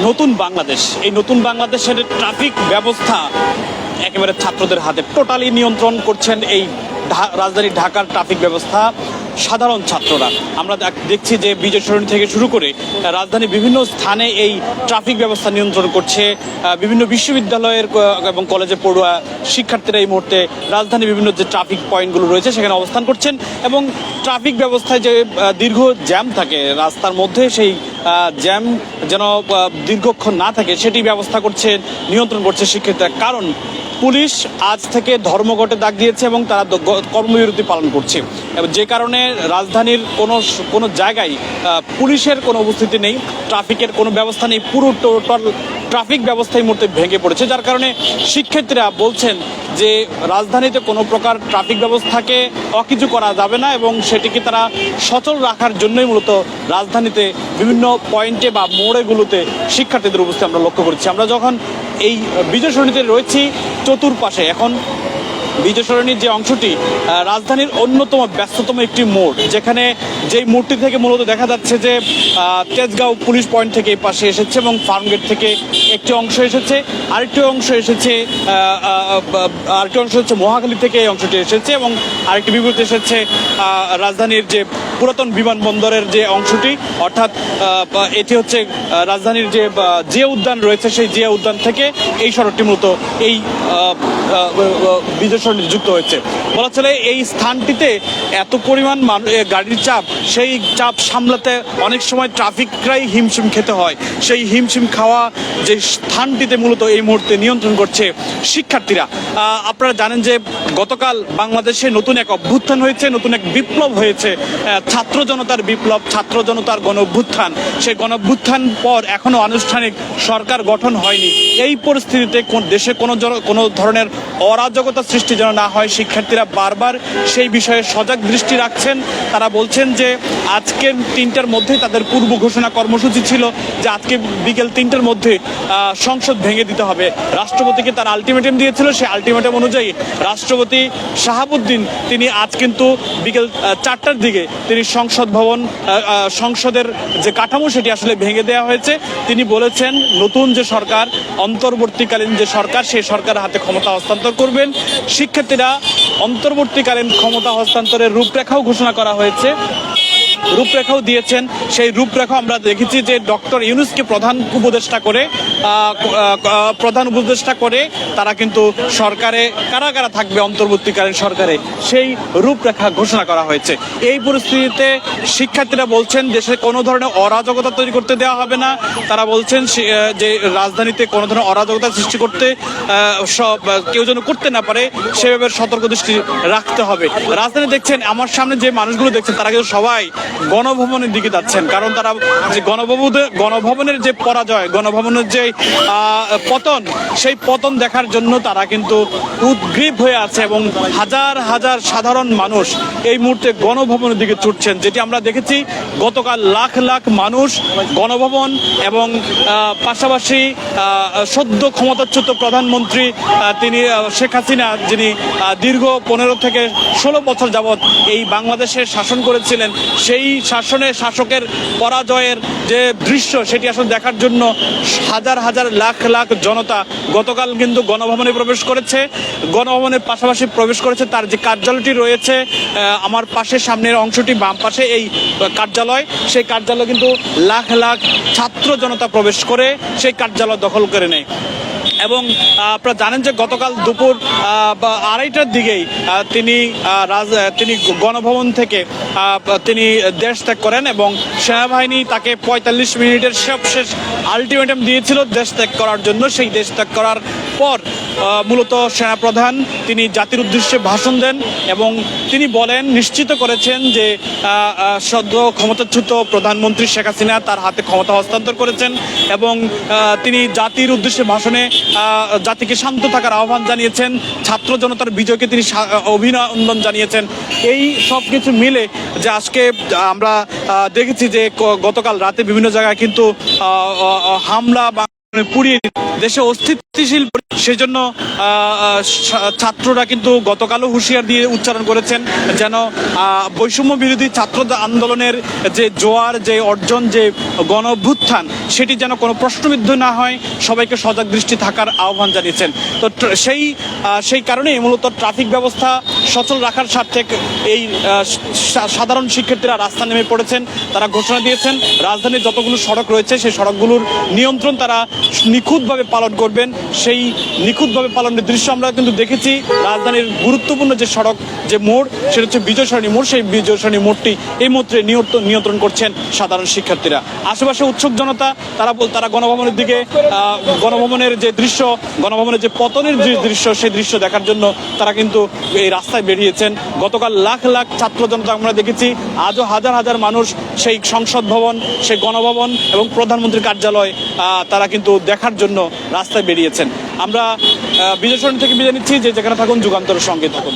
নতুন বাংলাদেশ, এই নতুন বাংলাদেশের ট্রাফিক ব্যবস্থা একেবারে ছাত্রদের হাতে টোটালি নিয়ন্ত্রণ করছেন এই রাজধানী ঢাকার ট্রাফিক ব্যবস্থা সাধারণ ছাত্ররা। আমরা দেখ- দেখছি যে বিজয় সরণি থেকে শুরু করে রাজধানীর বিভিন্ন স্থানে এই ট্রাফিক ব্যবস্থা নিয়ন্ত্রণ করছে বিভিন্ন বিশ্ববিদ্যালয়ের এবং কলেজে পড়ুয়া শিক্ষার্থীরা এই মুহূর্তে রাজধানীর বিভিন্ন যে ট্রাফিক পয়েন্টগুলো রয়েছে, সেখানে অবস্থান করছেন এবং ট্রাফিক ব্যবস্থায় যে দীর্ঘ জ্যাম থাকে রাস্তার মধ্যে, সেই জ্যাম যেন দীর্ঘক্ষণ না থাকে, সেটি ব্যবস্থা করছে, নিয়ন্ত্রণ করছে শিক্ষার্থীরা। কারণ, পুলিশ আজ থেকে ধর্মঘটে ডাক দিয়েছে এবং তারা কর্মবিরতি পালন করছে। এবং যে কারণে রাজধানীর কোনো কোনো জায়গায় পুলিশের কোনো উপস্থিতি নেই, ট্রাফিকের কোনো ব্যবস্থা নেই, পুরো টোটাল ট্রাফিক ব্যবস্থা এই মুহূর্তে ভেঙে পড়েছে, যার কারণে শিক্ষার্থীরা বলছেন যে রাজধানীতে কোনো প্রকার ট্রাফিক ব্যবস্থাকে অকিছু করা যাবে না এবং সেটিকে তারা সচল রাখার জন্যই মূলত রাজধানীতে বিভিন্ন পয়েন্টে বা মোড়েগুলোতে শিক্ষার্থীদের অবস্থা আমরা লক্ষ্য করছি। আমরা যখন এই বিজয় সরণিতে রয়েছি, চতুর্পাশে এখন বিজয় সরণির যে অংশটি রাজধানীর অন্যতম ব্যস্ততম একটি মোড়, যেখানে যেই মোড়টি থেকে মূলত দেখা যাচ্ছে যে তেজগাঁও পুলিশ পয়েন্ট থেকে এই পাশে এসেছে এবং ফার্মগেট থেকে একটি অংশ এসেছে। আরেকটি অংশ এসেছে আরেকটি অংশ হচ্ছে মহাখালী থেকে এই অংশটি এসেছে এবং আরেকটি বিপরীত এসেছে রাজধানীর যে পুরাতন বিমানবন্দরের যে অংশটি। অর্থাৎ এটি হচ্ছে রাজধানীর যে যে উদ্যান রয়েছে সেই জিয়া উদ্যান থেকে এই সড়কটি মূলত এই বিজয় সরণি যুক্ত হয়েছে। বলা চলে এই স্থানটিতে এত পরিমাণ গাড়ির চাপ, সেই চাপ সামলাতে অনেক সময় ট্রাফিকরাই হিমশিম খেতে হয়। সেই হিমশিম খাওয়া যে স্থানটিতে মূলত এই মুহূর্তে নিয়ন্ত্রণ করছে শিক্ষার্থীরা। আপনারা জানেন যে গতকাল বাংলাদেশে নতুন এক অভ্যুত্থান হয়েছে, নতুন এক বিপ্লব হয়েছে। ছাত্র জনতার বিপ্লব, ছাত্র জনতার গণ অভ্যুত্থান সেই গণ অভ্যুত্থান পর এখনও আনুষ্ঠানিক সরকার গঠন হয়নি। এই পরিস্থিতিতে কোন দেশে কোনো কোনো ধরনের অরাজকতা সৃষ্টি যেন না হয়, শিক্ষার্থীরা বারবার সেই বিষয়ে সজাগ দৃষ্টি রাখছেন। তারা বলছেন যে আজকের তিনটার মধ্যে তাদের পূর্ব ঘোষণা কর্মসূচি ছিল যে, আজকে বিকেল তিনটার মধ্যে সংসদ ভেঙে দিতে হবে। রাষ্ট্রপতিকে তার আলটিমেটাম দিয়েছিল সেই আলটিমেটাম অনুযায়ী রাষ্ট্রপতি শাহাবুদ্দিন, তিনি আজ কিন্তু বিকেল চারটার দিকে তিনি সংসদ ভবন সংসদের যে কাঠামো, সেটি আসলে ভেঙে দেওয়া হয়েছে। তিনি বলেছেন, নতুন যে সরকার অন্তর্বর্তীকালীন যে সরকার, সেই সরকার হাতে ক্ষমতা হস্তান্তর করবেন। শিক্ষার্থীরা অন্তর্বর্তীকালীন ক্ষমতা হস্তান্তরের রূপরেখাও ঘোষণা করা হয়েছে। রূপরেখাও দিয়েছেন। সেই রূপরেখা আমরা দেখেছি যে ডক্টর ইউনুসকে প্রধান উপদেষ্টা করে প্রধান উপদেষ্টা করে তারা কিন্তু সরকারে, কারা কারা থাকবে অন্তর্বর্তীকালীন সরকারে, সেই রূপরেখা ঘোষণা করা হয়েছে। এই পরিস্থিতিতে শিক্ষার্থীরা বলছেন দেশে কোনো ধরনের অরাজকতা তৈরি করতে দেওয়া হবে না। তারা বলছেন যে রাজধানীতে কোনো ধরনের অরাজকতা সৃষ্টি করতে সব কেউ যেন করতে না পারে, সেভাবে সতর্ক দৃষ্টি রাখতে হবে। রাজধানী দেখছেন, আমার সামনে যে মানুষগুলো দেখছেন, তারা কিন্তু সবাই গণভবনের দিকে যাচ্ছেন। কারণ তারা যে গণভবনের গণভবনের যে পরাজয়, গণভবনের যে পতন, সেই পতন দেখার জন্য তারা কিন্তু উদ্গ্রীব হয়ে আছে এবং হাজার হাজার সাধারণ মানুষ এই মুহূর্তে গণভবনের দিকে ছুটছেন, যেটি আমরা দেখেছি গতকাল লাখ লাখ মানুষ গণভবন এবং পাশাপাশি সদ্য ক্ষমতাচ্যুত প্রধানমন্ত্রী তিনি শেখ হাসিনা, যিনি দীর্ঘ পনেরো থেকে ষোলো বছর যাবৎ এই বাংলাদেশে শাসন করেছিলেন, সেই শাসনে শাসকের পরাজয়ের যে দৃশ্য সেটি আসলে দেখার জন্য হাজার হাজার লাখ লাখ জনতা গতকাল কিন্তু গণভবনে প্রবেশ করেছে। গণভবনের পাশাপাশি প্রবেশ করেছে তার যে কার্যালয়টি রয়েছে আমার পাশে সামনের অংশটি বাম পাশে এই কার্যালয়। সেই কার্যালয় কিন্তু লাখ লাখ ছাত্র জনতা প্রবেশ করে সেই কার্যালয় দখল করে নেয়। এবং আপনারা জানেন যে গতকাল দুপুর আড়াইটার দিকেই তিনি তিনি গণভবন থেকে তিনি দেশ ত্যাগ করেন এবং সেনাবাহিনী তাকে পঁয়তাল্লিশ মিনিটের সবশেষ আলটিমেটাম দিয়েছিল দেশ ত্যাগ করার জন্য। সেই দেশ ত্যাগ করার পর মূলত সেনাপ্রধান তিনি জাতির উদ্দেশ্যে ভাষণ দেন এবং তিনি বলেন, নিশ্চিত করেছেন যে সদ্য ক্ষমতাচ্যুত প্রধানমন্ত্রী শেখ হাসিনা তার হাতে ক্ষমতা হস্তান্তর করেছেন এবং তিনি জাতির উদ্দেশ্যে ভাষণে জাতিকে শান্ত থাকার আহ্বান জানিয়েছেন, ছাত্র জনতার বিজয়কে তিনি অভিনন্দন জানিয়েছেন। এই সব কিছু মিলে যে আজকে আমরা দেখেছি যে গতকাল রাতে বিভিন্ন জায়গায় কিন্তু হামলা বা পুড়িয়ে দিচ্ছে। দেশে অস্তিত্বশীল সেজন্য ছাত্ররা কিন্তু গতকালও হুঁশিয়ার দিয়ে উচ্চারণ করেছেন যেন বৈষম্য বিরোধী ছাত্র আন্দোলনের যে জোয়ার, যে অর্জন, যে গণ সেটি যেন কোনো প্রশ্নবিদ্ধ না হয়, সবাইকে সজাগ দৃষ্টি থাকার আহ্বান জানিয়েছেন তো সেই সেই কারণেই মূলত ট্রাফিক ব্যবস্থা সচল রাখার স্বার্থে এই সাধারণ শিক্ষার্থীরা রাস্তা নেমে পড়েছেন, তারা ঘোষণা দিয়েছেন, রাজধানীর যতগুলো সড়ক রয়েছে, সেই সড়কগুলোর নিয়ন্ত্রণ তারা নিখুঁতভাবে পালন করবেন, সেই নিখুঁতভাবে পালনের দৃশ্য আমরা কিন্তু দেখেছি। রাজধানীর গুরুত্বপূর্ণ যে সড়ক, যে মোড়, সেটা হচ্ছে বিজয় সরণী মোড়। সেই বিজয় সরণী মোড়টি এই মুহূর্তে নিয়ন্ত্রণ নিয়ন্ত্রণ করছেন সাধারণ শিক্ষার্থীরা। আশেপাশে উৎসুক জনতা, তারা বল- তারা গণভবনের দিকে গণভবনের যে দৃশ্য, গণভবনের যে পতনের যে দৃশ্য, সেই দৃশ্য দেখার জন্য তারা কিন্তু এই রাস্তায় বেরিয়েছেন। গতকাল লাখ লাখ ছাত্র জনতা আমরা দেখেছি। আজও হাজার হাজার মানুষ সেই সংসদ ভবন, সেই গণভবন এবং প্রধানমন্ত্রীর কার্যালয় তারা কিন্তু দেখার জন্য রাস্তায় বেরিয়েছেন। আমরা বিজয় থেকে বিদায় নিচ্ছি, যে যেখানে থাকুন যুগান্তরের সঙ্গে থাকুন।